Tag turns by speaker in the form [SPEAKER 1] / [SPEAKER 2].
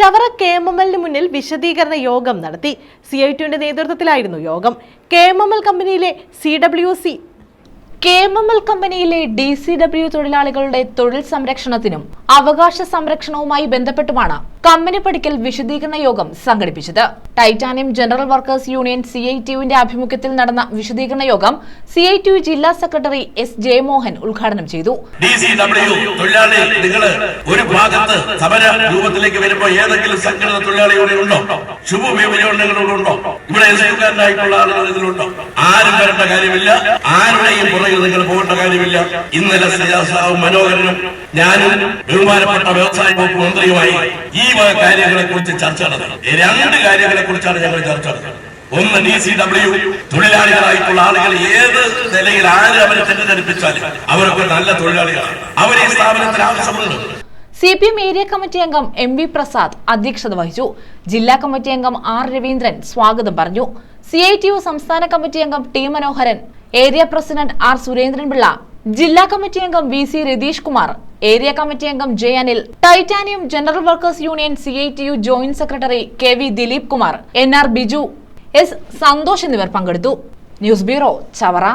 [SPEAKER 1] Chavara K M M എല്ലിന് മുന്നിൽ വിശദീകരണ യോഗം നടത്തി. സി ഐ ടിയുടെ നേതൃത്വത്തിലായിരുന്നു യോഗം. കെ എം എം എൽ കമ്പനിയിലെ C W C
[SPEAKER 2] K M M L കമ്പനിയിലെ ഡി സി ഡബ്ല്യു തൊഴിലാളികളുടെ തൊഴിൽ സംരക്ഷണത്തിനും അവകാശ സംരക്ഷണവുമായി ബന്ധപ്പെട്ടുമാണ് കമ്പനി പഠിക്കൽ വിശദീകരണ യോഗം സംഘടിപ്പിച്ചത്. Titanium general workers union C I ടിയുവിന്റെ ആഭിമുഖ്യത്തിൽ നടന്ന വിശദീകരണ യോഗം സി ഐ ടി ജില്ലാ സെക്രട്ടറി എസ് ജയമോഹൻ ഉദ്ഘാടനം ചെയ്തു.
[SPEAKER 3] തൊഴിലാളി നിങ്ങൾ ഒരു ഭാഗത്ത് സമര രൂപത്തിലേക്ക് വരുമ്പോൾ ഏതെങ്കിലും സംഘടന തൊഴിലാളി ഉണ്ടോ? ഉണ്ടോ? ശുഭവിപണിയുണ്ടോ ഇവിടെ യുക്കാരനായിട്ടുള്ള ആളുകൾ ഇതിലുണ്ടോ? ആരും വരേണ്ട കാര്യമില്ല. ആരുടെയും പുറകിൽ നിങ്ങൾ പോകേണ്ട കാര്യമില്ല. ഇന്നലെ മനോഹരനും ഞാനും ബഹുമാനപ്പെട്ട വ്യവസായ വകുപ്പ് മന്ത്രിയുമായി ഈ വക കാര്യങ്ങളെ കുറിച്ച് ചർച്ച നടത്തണം. രണ്ട് കാര്യങ്ങളെ കുറിച്ചാണ് ഞങ്ങൾ ചർച്ച നടത്തുന്നത്. ഒന്ന് ഡി സി ഡബ്ല്യു തൊഴിലാളികളായിട്ടുള്ള ആളുകൾ ഏത് നിലയിൽ ആര് അവരെ തെറ്റിദ്ധരിപ്പിച്ചാലും അവരൊക്കെ നല്ല തൊഴിലാളികളാണ്. അവർ ഈ സ്ഥാപനത്തിൽ ആവശ്യമുണ്ട്.
[SPEAKER 2] C P M area committee അംഗം എം വി പ്രസാദ് അധ്യക്ഷത വഹിച്ചു. ജില്ലാ കമ്മിറ്റി അംഗം ആർ രവീന്ദ്രൻ സ്വാഗതം പറഞ്ഞു. സി ഐ ടി യു സംസ്ഥാന കമ്മിറ്റി അംഗം T Manoharan. Area president R Surendran Pillai ജില്ലാ കമ്മിറ്റി അംഗം V C Ratheesh Kumar area committee അംഗം J Anil titanium general workers union C I T U joint secretary K V Dileep Kumar N R Biju S Santhosh എന്നിവർ പങ്കെടുത്തു. News bureau Chavara.